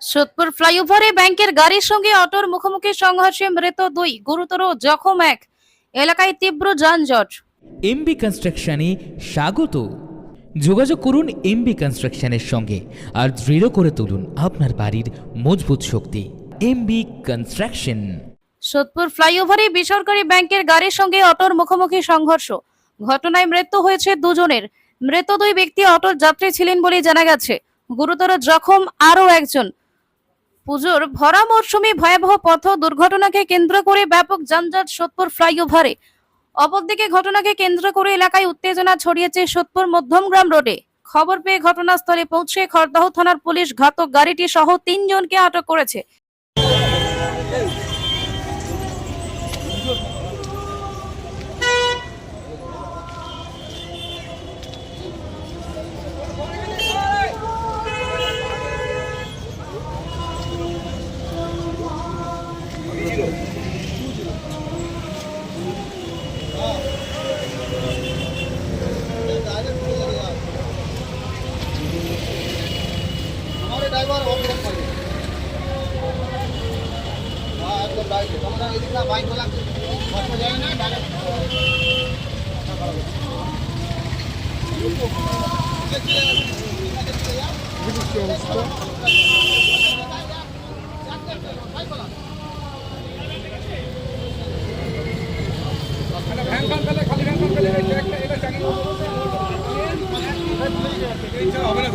সোদপুর ফ্লাইওভারে ব্যাংকের গাড়ির সঙ্গে অটোর মুখোমুখি সংঘর্ষে মৃত দুই গুরুতর জখম এক। এলাকায় তীব্র যানজট। এমবি কনস্ট্রাকশনে স্বাগত। যোগাযোগ করুন এমবি কনস্ট্রাকশনের সঙ্গে আর দৃঢ় করে তুলুন আপনার বাড়ির মজবুত শক্তি। এমবি কনস্ট্রাকশন সোদপুর ফ্লাইওভারে বেসরকারি ব্যাংকের গাড়ির সঙ্গে অটোর মুখোমুখি সংঘর্ষ। ঘটনায় মৃত্যু হয়েছে দুজনের। মৃত দুই ব্যক্তি অটোর যাত্রী ছিলেন বলে জানা গেছে। গুরুতর জখম আরও একজন। পুজোর ভরা মরশুমে ভয়াবহ পথ দুর্ঘটনাকে কেন্দ্র করে ব্যাপক যানজট সোদপুর ফ্লাইওভারে। অপরদিকে ঘটনাকে কেন্দ্র করে এলাকায় উত্তেজনা ছড়িয়েছে সোদপুর মধ্যমগ্রাম রোডে। খবর পেয়ে ঘটনাস্থলে পৌঁছে খরদাহ থানার পুলিশ ঘাতক গাড়িটি সহ তিনজনকে আটক করেছে। তোমরা এদিকে বাইক বলা কথা যায় না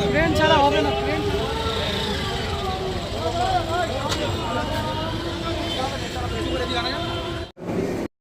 ট্রেন ছাড়া হবে না।